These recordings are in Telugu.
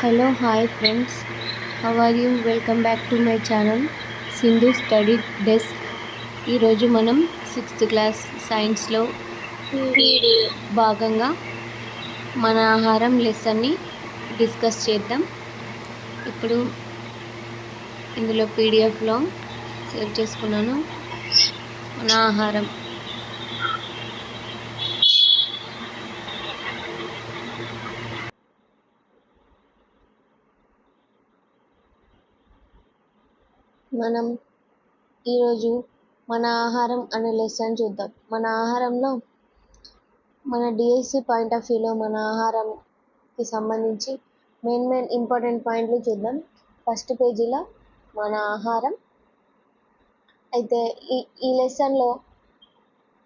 Hello hi friends. How are you welcome back to my channel Sindhu study desk ఈరోజు మనం సిక్స్త్ క్లాస్ సైన్స్లో భాగంగా మన ఆహారం లెసన్ని డిస్కస్ చేద్దాం. ఇప్పుడు ఇందులో పీడిఎఫ్లో సేవ్ చేసుకున్నాను. మన ఆహారం. మనం ఈరోజు మన ఆహారం అనే లెసన్ చూద్దాం. మన ఆహారంలో మన డిఎస్సి పాయింట్ ఆఫ్ వ్యూలో మన ఆహారంకి సంబంధించి మెయిన్ మెయిన్ ఇంపార్టెంట్ పాయింట్లు చూద్దాం. ఫస్ట్ పేజీలో మన ఆహారం. అయితే ఈ ఈ లెసన్లో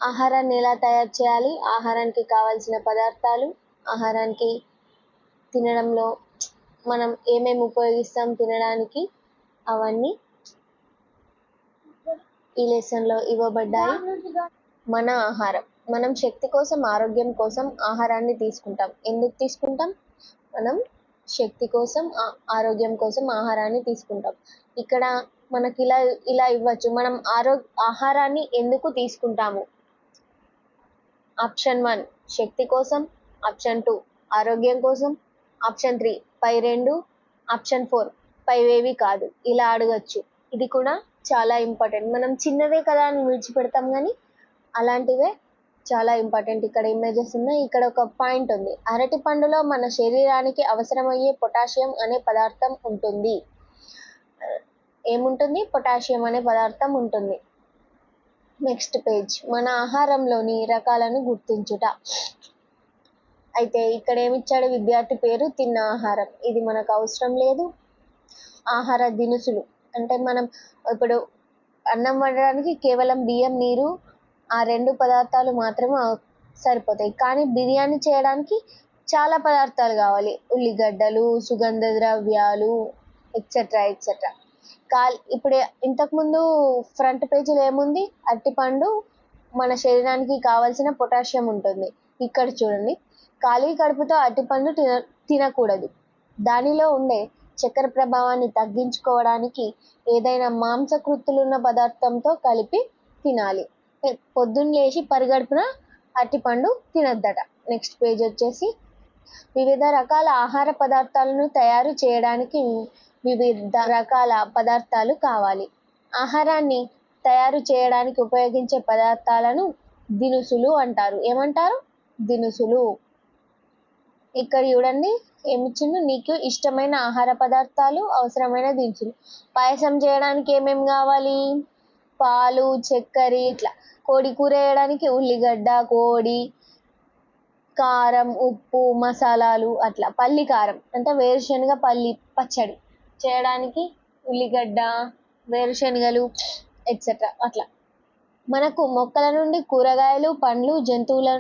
ఆహారాన్ని ఎలా తయారు చేయాలి? ఆహారానికి కావాల్సిన పదార్థాలు ఆహారానికి తినడంలో మనం ఏమేమి ఉపయోగిస్తాం తినడానికి అవన్నీ ఈ లెసన్లో ఇవ్వబడ్డాయి. మన ఆహారం. మనం శక్తి కోసం ఆరోగ్యం కోసం ఆహారాన్ని తీసుకుంటాం. ఎందుకు తీసుకుంటాం? మనం శక్తి కోసం ఆరోగ్యం కోసం ఆహారాన్ని తీసుకుంటాం. ఇక్కడ మనకి ఇలా ఇలా ఇవ్వచ్చు. మనం ఆరో ఆహారాన్ని ఎందుకు తీసుకుంటాము? ఆప్షన్ వన్ శక్తి కోసం. ఆప్షన్ టూ ఆరోగ్యం కోసం. ఆప్షన్ త్రీ పై రెండు. ఆప్షన్ ఫోర్ పైవేవి కాదు. ఇలా అడగచ్చు. ఇది కూడా చాలా ఇంపార్టెంట్ మనం చిన్నదే కదా అని విడిచిపెడతాం కానీ అలాంటివే చాలా ఇంపార్టెంట్ ఇక్కడ ఇమేజెస్ ఉన్నాయి. ఇక్కడ ఒక పాయింట్ ఉంది. అరటి పండులో మన శరీరానికి అవసరమయ్యే పొటాషియం అనే పదార్థం ఉంటుంది. ఏముంటుంది? పొటాషియం అనే పదార్థం ఉంటుంది. నెక్స్ట్ పేజ్ మన ఆహారంలోని రకాలను గుర్తించుట. అయితే ఇక్కడ ఏమిచ్చాడు విద్యార్థి పేరు? తిన్న ఆహారం. ఇది మనకు అవసరం లేదు. ఆహార దినుసులు. అంటే మనం ఇప్పుడు అన్నం వండడానికి కేవలం బియ్యం నీరు ఆ రెండు పదార్థాలు మాత్రమే సరిపోతాయి. కానీ బిర్యానీ చేయడానికి చాలా పదార్థాలు కావాలి. ఉల్లిగడ్డలు సుగంధ ద్రవ్యాలు ఎక్సెట్రా ఎక్సెట్రా కాల్ ఇప్పుడు ఇంతకుముందు ఫ్రంట్ పేజీలో ఏముంది? అరటిపండు మన శరీరానికి కావాల్సిన పొటాషియం ఉంటుంది. ఇక్కడ చూడండి. ఖాళీ కడుపుతో అరటిపండు తిన తినకూడదు. దానిలో ఉండే చక్కెర ప్రభావాన్ని తగ్గించుకోవడానికి ఏదైనా మాంసకృత్తులున్న పదార్థంతో కలిపి తినాలి. పొద్దున్న లేచి పరిగడుపున అరటిపండు తినద్దట. నెక్స్ట్ పేజ్ వచ్చేసి వివిధ రకాల ఆహార పదార్థాలను తయారు చేయడానికి వివిధ రకాల పదార్థాలు కావాలి. ఆహారాన్ని తయారు చేయడానికి ఉపయోగించే పదార్థాలను దినుసులు అంటారు. ఏమంటారు? దినుసులు. ఇక్కడ చూడండి. ఏమిచ్చిండు? నీకు ఇష్టమైన ఆహార పదార్థాలు అవసరమైన దినుసులు. పాయసం చేయడానికి ఏమేమి కావాలి? పాలు చక్కెర ఇట్లా. కోడి కూర వేయడానికి ఉల్లిగడ్డ కోడి కారం ఉప్పు మసాలాలు అట్లా. పల్లి కారం. అంటే వేరుశనగ పల్లి పచ్చడి. చేయడానికి ఉల్లిగడ్డ వేరుశనగలు ఎట్సెట్రా అట్లా. మనకు మొక్కల నుండి కూరగాయలు పండ్లు జంతువుల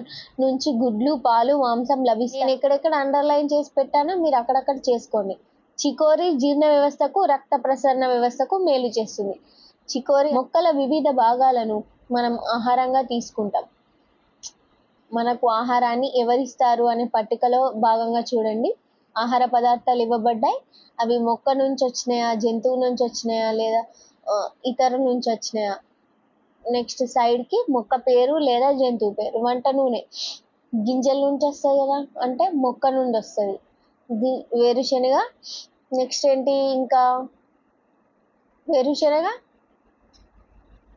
నుంచి గుడ్లు పాలు మాంసం లభిస్తాయి. నేను ఎక్కడెక్కడ అండర్లైన్ చేసి పెట్టానో మీరు అక్కడక్కడ చేసుకోండి. చికోరి జీర్ణ వ్యవస్థకు రక్త ప్రసరణ వ్యవస్థకు మేలు చేస్తుంది. చికోరి మొక్కల వివిధ భాగాలను మనం ఆహారంగా తీసుకుంటాం. మనకు ఆహారాన్ని ఎవరిస్తారు అనే పట్టికలో భాగంగా చూడండి. ఆహార పదార్థాలు ఇవ్వబడ్డాయి. అవి మొక్క నుంచి వచ్చినాయా జంతువు నుంచి వచ్చినాయా లేదా ఇతర నుంచి వచ్చినాయా నెక్స్ట్ సైడ్కి మొక్క పేరు లేదా జంతువు పేరు వంట నూనె. గింజల నుంచి వస్తుంది కదా అంటే మొక్క నుండి వస్తుంది. గి వేరుశనగ నెక్స్ట్ ఏంటి ఇంకా? వేరుశనగ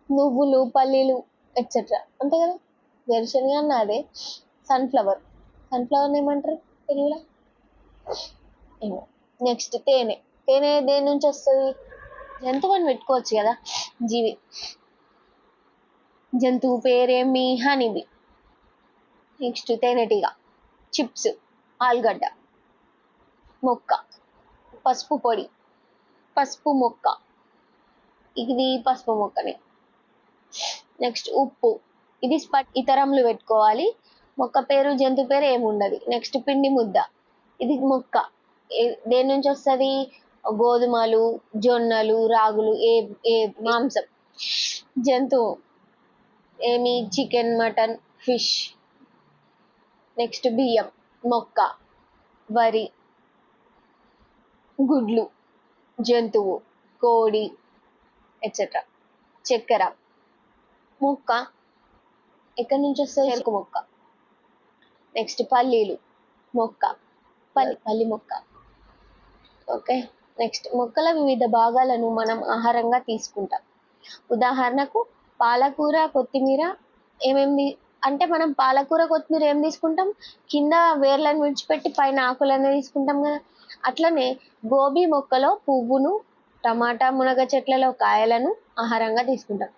నువ్వులు పల్లీలు ఎట్సెట్రా అంతే కదా? వేరుశనగ అన్న అదే. సన్ఫ్లవర్ సన్ఫ్లవర్ని ఏమంటారు? తెలుగులో ఏమో. నెక్స్ట్ తేనె. తేనె దేని నుంచి వస్తుంది? జంతువు అని పెట్టుకోవచ్చు కదా జీవి. జంతువు పేరేమి హనీబీ నెక్స్ట్ తేనెటీగ. చిప్స్. ఆలుగడ్డ. మొక్క. పసుపు పొడి. పసుపు మొక్క. ఇది పసుపు మొక్కనే. నెక్స్ట్ ఉప్పు. ఇది స్ప ఇతరములు పెట్టుకోవాలి. మొక్క పేరు జంతు పేరు ఏముండదు నెక్స్ట్ పిండి ముద్ద. ఇది మొక్క. దేని నుంచి వస్తుంది? గోధుమలు జొన్నలు రాగులు ఏ ఏ మాంసం. జంతువు. ఏమి? Chicken mutton fish. నెక్స్ట్ బియ్యం మొక్క వరి గుడ్లు జంతువు కోడి ఎట్సెట్రా చక్కెర మొక్క. ఎక్కడి నుంచి వస్తుంది? చెరుకు మొక్క. నెక్స్ట్ పల్లీలు మొక్క. పల్లి పల్లి మొక్క. ఓకే. నెక్స్ట్ మొక్కల వివిధ భాగాలను మనం ఆహారంగా తీసుకుంటాం. ఉదాహరణకు పాలకూర కొత్తిమీర ఏమేమి అంటే మనం పాలకూర కొత్తిమీర ఏం తీసుకుంటాం? కింద వేర్లను విడిచిపెట్టి పైన ఆకులను తీసుకుంటాం కదా. అట్లనే గోబీ మొక్కలో పువ్వును టమాటా మునగ చెట్లలో కాయలను ఆహారంగా తీసుకుంటాం.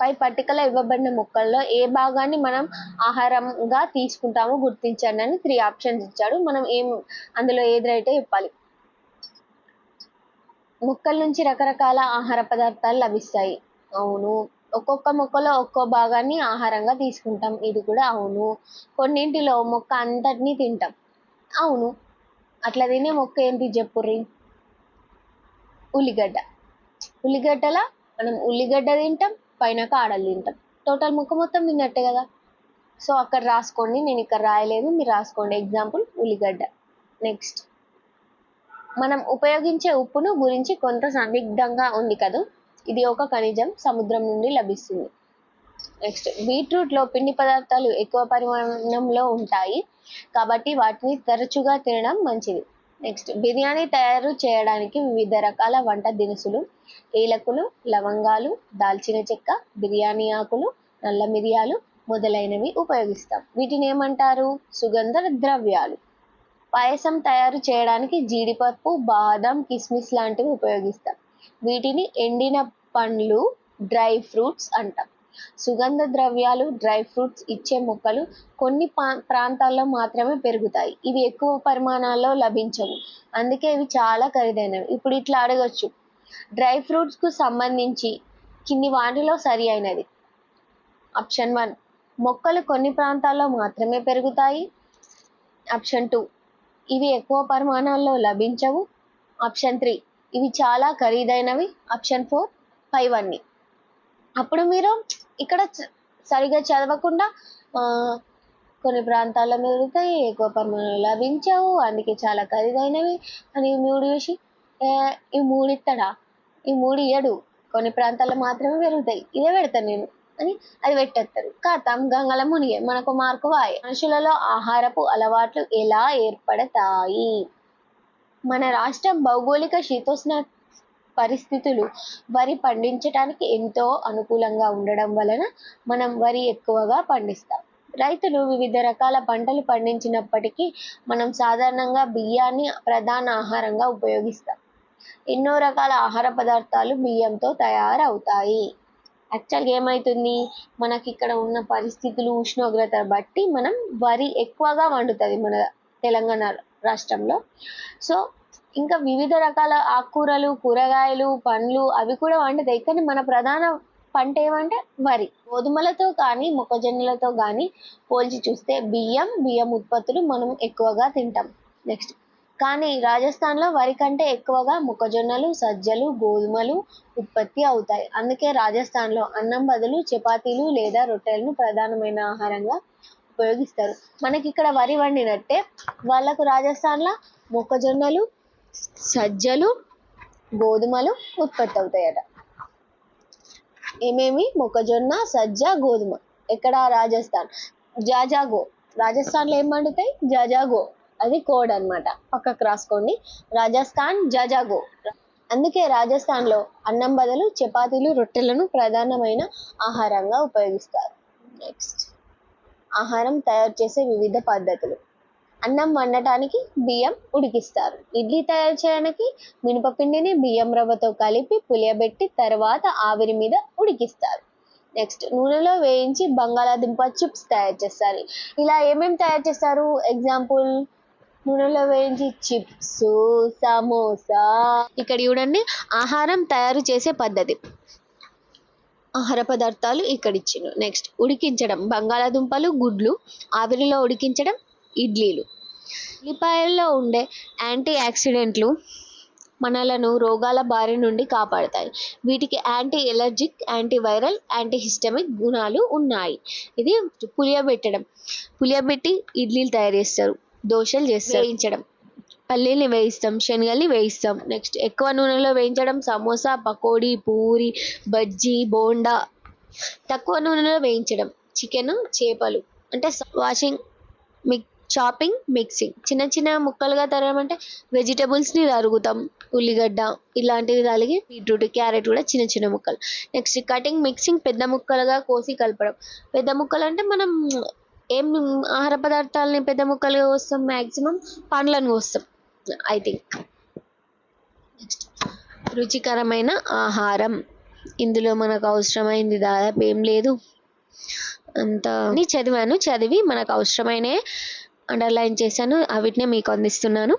పై పట్టికలో ఇవ్వబడిన మొక్కల్లో ఏ భాగాన్ని మనం ఆహారంగా తీసుకుంటామో గుర్తించండి అని త్రీ ఆప్షన్స్ ఇచ్చాడు. మనం ఏం అందులో ఏది రైటో చెప్పాలి. మొక్కల నుంచి రకరకాల ఆహార పదార్థాలు లభిస్తాయి. అవును. ఒక్కొక్క మొక్కలో ఒక్కో భాగాన్ని ఆహారంగా తీసుకుంటాం. ఇది కూడా అవును. కొన్నింటిలో మొక్క అంతటినీ తింటాం. అవును. అట్లా తినే మొక్క ఏంటి చెప్పుర్రి? ఉల్లిగడ్డ. ఉల్లిగడ్డల? మనం ఉల్లిగడ్డ తింటాం పైన కాడలు తింటాం. టోటల్ మొక్క మొత్తం తిన్నట్టే కదా? సో అక్కడ రాసుకోండి. నేను ఇక్కడ రాయలేదు. మీరు రాసుకోండి. ఎగ్జాంపుల్ ఉల్లిగడ్డ. నెక్స్ట్. మనం ఉపయోగించే ఉప్పును గురించి కొంత సందిగ్ధంగా ఉంది కదా? ఇది ఒక ఖనిజం సముద్రం నుండి లభిస్తుంది. నెక్స్ట్ బీట్రూట్లో పిండి పదార్థాలు ఎక్కువ పరిమాణంలో ఉంటాయి కాబట్టి వాటిని తరచుగా తినడం మంచిది. నెక్స్ట్ బిర్యానీ తయారు చేయడానికి వివిధ రకాల వంట దినుసులు ఏలకులు లవంగాలు దాల్చిన చెక్క బిర్యానీ ఆకులు నల్ల మిరియాలు మొదలైనవి ఉపయోగిస్తాం. వీటిని ఏమంటారు? సుగంధ ద్రవ్యాలు. పాయసం తయారు చేయడానికి జీడిపప్పు బాదం కిస్మిస్ లాంటివి ఉపయోగిస్తాం. వీటిని ఎండిన పండ్లు డ్రై ఫ్రూట్స్ అంటాం. సుగంధ ద్రవ్యాలు డ్రై ఫ్రూట్స్ ఇచ్చే మొక్కలు కొన్ని ప్రాంతాల్లో మాత్రమే పెరుగుతాయి. ఇవి ఎక్కువ పరిమాణాల్లో లభించవు. అందుకే ఇవి చాలా ఖరీదైనవి. ఇప్పుడు ఇట్లా అడగచ్చు. డ్రై ఫ్రూట్స్కు సంబంధించి కింది వాటిలో సరి అయినది. Option one. మొక్కలు కొన్ని ప్రాంతాల్లో మాత్రమే పెరుగుతాయి. Option two. ఇవి ఎక్కువ పరిమాణాల్లో లభించవు. Option three. ఇవి చాలా ఖరీదైనవి. ఆప్షన్ ఫోర్ ఫైవ్ అన్ని. అప్పుడు మీరు ఇక్కడ చ- సరిగా చదవకుండా కొన్ని ప్రాంతాల్లో పెరుగుతాయి ఎక్కువ పరిమాణంలో లభించవు. అందుకే చాలా ఖరీదైనవి అని మూడు చూసి ఈ మూడు ఇస్తాడా ఈ మూడు ఇయ్యడు. కొన్ని ప్రాంతాల్లో మాత్రమే పెరుగుతాయి. ఇదే పెడతాను నేను అని అది పెట్టేస్తారు. కథం గంగల మునిగే మనకు మార్కు వాయి. మనుషులలో ఆహారపు అలవాట్లు ఎలా ఏర్పడతాయి? మన రాష్ట్రం భౌగోళిక శీతోష్ణ పరిస్థితులు వరి పండించడానికి ఎంతో అనుకూలంగా ఉండడం వలన మనం వరి ఎక్కువగా పండిస్తాం. రైతులు వివిధ రకాల పంటలు పండించినప్పటికీ మనం సాధారణంగా బియ్యాన్ని ప్రధాన ఆహారంగా ఉపయోగిస్తాం. ఎన్నో రకాల ఆహార పదార్థాలు బియ్యంతో తయారవుతాయి. యాక్చువల్గా ఏమవుతుంది మనకి ఇక్కడ ఉన్న పరిస్థితులు ఉష్ణోగ్రత బట్టి మనం వరి ఎక్కువగా వండుతుంది మన తెలంగాణలో. రాష్ట్రంలో. సో ఇంకా వివిధ రకాల ఆకుకూరలు కూరగాయలు పండ్లు అవి కూడా వండుతాయి. కానీ మన ప్రధాన పంట ఏమంటే వరి. గోధుమలతో కానీ మొక్కజొన్నలతో కానీ పోల్చి చూస్తే బియ్యం బియ్యం ఉత్పత్తులు మనం ఎక్కువగా తింటాం. నెక్స్ట్. కానీ రాజస్థాన్లో వరి కంటే ఎక్కువగా మొక్కజొన్నలు సజ్జలు గోధుమలు ఉత్పత్తి అవుతాయి. అందుకే రాజస్థాన్లో అన్నం బదులు చపాతీలు లేదా రొట్టెలను ప్రధానమైన ఆహారంగా ఉపయోగిస్తారు. మనకి ఇక్కడ వరి వండినట్టే వాళ్ళకు రాజస్థాన్లో మొక్కజొన్నలు సజ్జలు గోధుమలు ఉత్పత్తి అవుతాయట. ఏమేమి? మొక్కజొన్న సజ్జ గోధుమ. ఎక్కడ? రాజస్థాన్. జాజాగో. రాజస్థాన్లో ఏం పండుతాయి జాజాగో. అది కోడ్ అన్నమాట. పక్కకు రాసుకోండి. రాజస్థాన్ జాజాగో. అందుకే రాజస్థాన్లో అన్నం బదులు చపాతీలు రొట్టెలను ప్రధానమైన ఆహారంగా ఉపయోగిస్తారు. నెక్స్ట్ ఆహారం తయారు చేసే వివిధ పద్ధతులు. అన్నం వండటానికి బియ్యం ఉడికిస్తారు. ఇడ్లీ తయారు చేయడానికి మినపపిండిని బియ్యం రవ్వతో కలిపి పులియబెట్టి తర్వాత ఆవిరి మీద ఉడికిస్తారు. నెక్స్ట్ నూనెలో వేయించి బంగాళాదుంప చిప్స్ తయారు చేస్తారు. ఇలా ఏమేమి తయారు చేస్తారు? ఎగ్జాంపుల్ నూనెలో వేయించి చిప్స్ సమోసా. ఇక్కడ చూడండి ఆహారం తయారు చేసే పద్ధతి. ఆహార పదార్థాలు ఇక్కడ ఇచ్చిండు నెక్స్ట్ ఉడికించడం. బంగాళాదుంపలు గుడ్లు ఆవిరిలో ఉడికించడం ఇడ్లీలు. ఉల్లిపాయల్లో ఉండే యాంటీ యాక్సిడెంట్లు మనలను రోగాల బారి నుండి కాపాడతాయి. వీటికి anti allergic antiviral antihistaminic anti histaminic గుణాలు ఉన్నాయి. ఇది పులియబెట్టడం. పులియబెట్టి ఇడ్లీలు తయారు చేస్తారు. దోశలు చేస్తారు. వేయించడం. పల్లీల్ని వేయిస్తాం శనగల్ని వేయిస్తాం. నెక్స్ట్ ఎక్కువ నూనెలో వేయించడం సమోసా పకోడీ పూరి బజ్జీ బోండా. తక్కువ నూనెలో వేయించడం చికెన్ చేపలు. అంటే వాషింగ్ మిక్ చాపింగ్ మిక్సింగ్. చిన్న చిన్న ముక్కలుగా తరగమంటే వెజిటబుల్స్ని తరుగుతాం. ఉల్లిగడ్డ ఇలాంటివి తలిగి బీట్రూట్ క్యారెట్ కూడా చిన్న చిన్న ముక్కలు. నెక్స్ట్ కటింగ్ మిక్సింగ్ పెద్ద ముక్కలుగా కోసి కలపడం. పెద్ద ముక్కలు అంటే మనం ఏం ఆహార పదార్థాలని పెద్ద ముక్కలుగా కోస్తాం మ్యాక్సిమం పండ్లను కోస్తాం. ఐ థింక్ నెక్స్ట్ రుచికరమైన ఆహారం. ఇందులో మనకు అవసరమైంది దాదాపు ఏం లేదు. అంత చదివాను. చదివి మనకు అవసరమైన అండర్లైన్ చేశాను. అవిటినే మీకు అందిస్తున్నాను.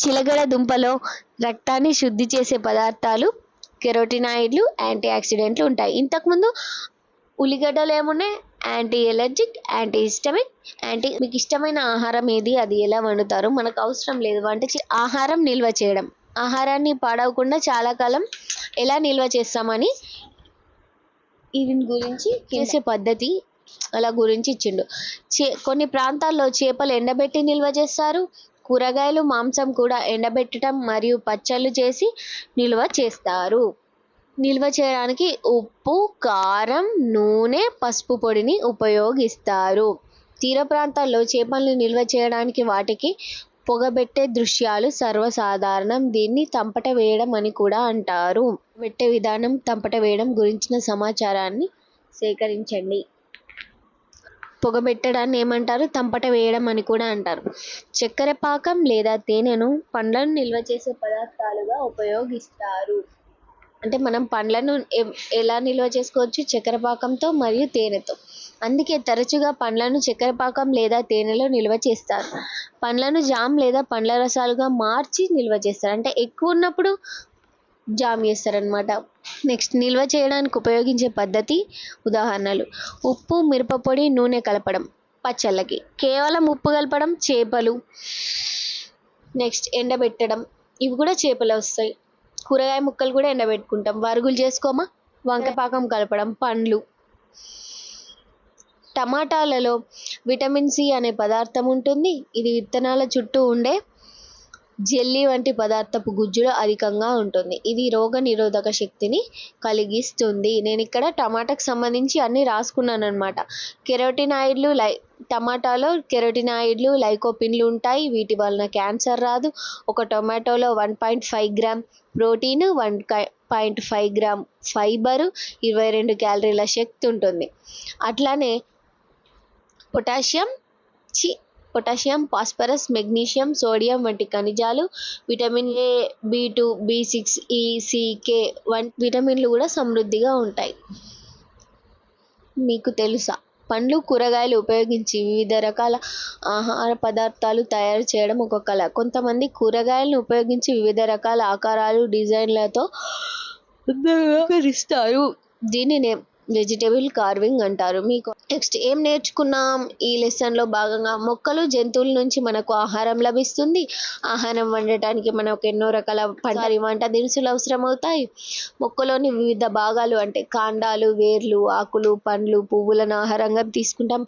చిలగడ దుంపలో రక్తాన్ని శుద్ధి చేసే పదార్థాలు కెరోటినాయిడ్లు యాంటీ ఆక్సిడెంట్లు ఉంటాయి. ఇంతకుముందు ఉల్లిగడ్డలు ఏమున్నాయి? Anti allergic anti histaminic anti మీకు ఇష్టమైన ఆహారం ఏది? అది ఎలా వండుతారు? మనకు అవసరం లేదు. వంట ఆహారం నిల్వ చేయడం. ఆహారాన్ని పాడవకుండా చాలా కాలం ఎలా నిల్వ చేస్తామని దీని గురించి చేసే పద్ధతి అలా గురించి ఇచ్చిండు. చే కొన్ని ప్రాంతాల్లో చేపలు ఎండబెట్టి నిల్వ చేస్తారు. కూరగాయలు మాంసం కూడా ఎండబెట్టడం మరియు పచ్చళ్ళు చేసి నిల్వ చేస్తారు. నిల్వ చేయడానికి ఉప్పు కారం నూనె పసుపు పొడిని ఉపయోగిస్తారు. తీర ప్రాంతాల్లో చేపలను నిల్వ చేయడానికి వాటికి పొగబెట్టే దృశ్యాలు సర్వసాధారణం. దీన్ని తంపట వేయడం అని కూడా అంటారు. పెట్టే విధానం తంపట వేయడం గురించిన సమాచారాన్ని సేకరించండి. పొగబెట్టడాన్ని ఏమంటారు? తంపట వేయడం అని కూడా అంటారు. చక్కెర పాకం లేదా తేనెను పండ్లను నిల్వ చేసే పదార్థాలుగా ఉపయోగిస్తారు. అంటే మనం పండ్లను ఎ- ఎలా నిల్వ చేసుకోవచ్చు? చక్కెర పాకంతో మరియు తేనెతో. అందుకే తరచుగా పండ్లను చక్కెర పాకం లేదా తేనెలో నిల్వ చేస్తారు. పండ్లను జామ్ లేదా పండ్ల రసాలుగా మార్చి నిల్వ చేస్తారు. అంటే ఎక్కువ ఉన్నప్పుడు జామ్ చేస్తారనమాట నెక్స్ట్ నిల్వ చేయడానికి ఉపయోగించే పద్ధతి ఉదాహరణలు. ఉప్పు మిరపపొడి నూనె కలపడం పచ్చళ్ళకి. కేవలం ఉప్పు కలపడం చేపలు. నెక్స్ట్ ఎండబెట్టడం. ఇవి కూడా చేపలు వస్తాయి. కూరగాయ ముక్కలు కూడా ఎండబెట్టుకుంటాం. వరుగులు చేసుకోమా? వంకాయ పాకం కలపడం పండ్లు. టమాటాలలో విటమిన్ సి అనే పదార్థం ఉంటుంది. ఇది విత్తనాల చుట్టూ ఉండే జెల్లీ వంటి పదార్థపు గుజ్జులో అధికంగా ఉంటుంది. ఇది రోగ నిరోధక శక్తిని కలిగిస్తుంది. నేను ఇక్కడ టమాటాకు సంబంధించి అన్నీ రాసుకున్నాను అనమాట కెరోటినాయిడ్లు లై టమాటాలో కెరోటినాయిడ్లు లైకోపిన్లు ఉంటాయి. వీటి వలన క్యాన్సర్ రాదు. ఒక టొమాటోలో one point five gram protein one point five gram fibre ఇరవై రెండు క్యాలరీల శక్తి ఉంటుంది. అట్లానే పొటాషియం చి పొటాషియం ఫాస్ఫరస్ మెగ్నీషియం సోడియం వంటి ఖనిజాలు vitamin A B two B six E C K వంటి విటమిన్లు కూడా సమృద్ధిగా ఉంటాయి. మీకు తెలుసా? పండ్లు కూరగాయలు ఉపయోగించి వివిధ రకాల ఆహార పదార్థాలు తయారు చేయడం ఒక కళ. కొంతమంది కూరగాయలను ఉపయోగించి వివిధ రకాల ఆకారాలు డిజైన్లతో ఉపయోగిస్తారు దీనినే వెజిటేబుల్ కార్వింగ్ అంటారు. మీకు నెక్స్ట్ ఏం నేర్చుకున్నాం? ఈ లెసన్లో భాగంగా మొక్కలు జంతువుల నుంచి మనకు ఆహారం లభిస్తుంది. ఆహారం వండటానికి మనకు ఎన్నో రకాల పంటలు వంట దినుసులు అవసరం అవుతాయి మొక్కలోని వివిధ భాగాలు అంటే కాండాలు వేర్లు ఆకులు పండ్లు పువ్వులను ఆహారంగా తీసుకుంటాం.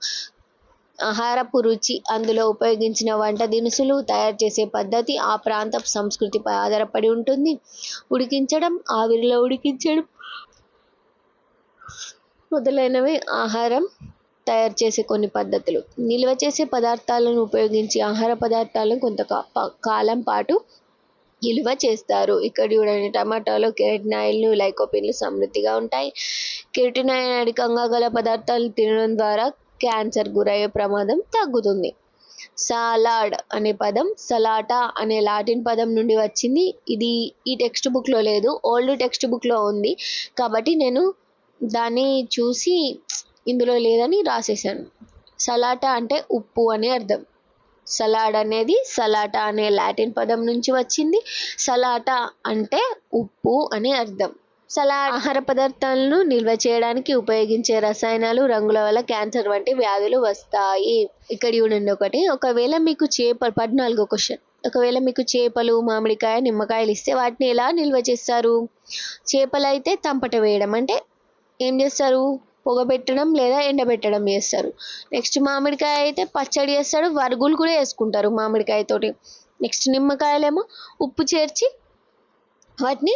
ఆహారపు రుచి అందులో ఉపయోగించిన వంట దినుసులు తయారు చేసే పద్ధతి ఆ ప్రాంత సంస్కృతిపై ఆధారపడి ఉంటుంది. ఉడికించడం ఆవిరిలో ఉడికించడం మొదలైనవి ఆహారం తయారు చేసే కొన్ని పద్ధతులు. నిల్వ చేసే పదార్థాలను ఉపయోగించి ఆహార పదార్థాలను కొంత కా- కాలం పాటు నిల్వ చేస్తారు. ఇక్కడ చూడండి టమాటాలు కెరటినాయిల్లు లైకోపిన్లు సమృద్ధిగా ఉంటాయి. కెరటినాయిల్ అధికంగా గల పదార్థాలు తినడం ద్వారా క్యాన్సర్ గురయ్యే ప్రమాదం తగ్గుతుంది. సాలాడ్ అనే పదం సలాటా అనే లాటిన్ పదం నుండి వచ్చింది. ఇది ఈ టెక్స్ట్ బుక్లో లేదు. ఓల్డ్ టెక్స్ట్ బుక్లో ఉంది. కాబట్టి నేను దాన్ని చూసి ఇందులో లేదని రాసేసాను సలాటా అంటే ఉప్పు అని అర్థం. సలాడ్ అనేది సలాటా అనే లాటిన్ పదం నుంచి వచ్చింది. సలాటా అంటే ఉప్పు అని అర్థం. సలాడ్ ఆహార పదార్థాలను నిల్వ చేయడానికి ఉపయోగించే రసాయనాలు రంగుల వల్ల క్యాన్సర్ వంటి వ్యాధులు వస్తాయి. ఇక్కడ చూడండి ఒకటి. ఒకవేళ మీకు చేప పద్నాలుగో క్వశ్చన్. ఒకవేళ మీకు చేపలు మామిడికాయ నిమ్మకాయలు ఇస్తే వాటిని ఎలా నిల్వ చేస్తారు? చేపలు అయితే తంపట వేయడం అంటే ఏం చేస్తారు? పొగబెట్టడం లేదా ఎండబెట్టడం చేస్తారు. నెక్స్ట్ మామిడికాయ అయితే పచ్చడి చేస్తాడు వరుగులు కూడా వేసుకుంటారు మామిడికాయతోటి నెక్స్ట్ నిమ్మకాయలేమో ఉప్పు చేర్చి వాటిని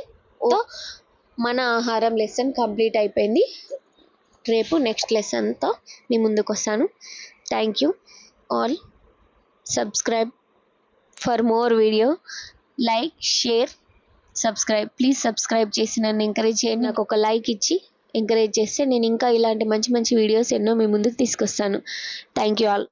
మన ఆహారం లెసన్ కంప్లీట్ అయిపోయింది. రేపు నెక్స్ట్ లెసన్తో మీ ముందుకు వస్తాను. Thank you all subscribe for more video like share subscribe please subscribe చేసి నన్ను ఎంకరేజ్ చేయండి. నాకు ఒక లైక్ ఇచ్చి ఎంకరేజ్ చేస్తే నేను ఇంకా ఇలాంటి మంచి మంచి వీడియోస్ ఎన్నో మీ ముందుకు తీసుకొస్తాను. Thank you all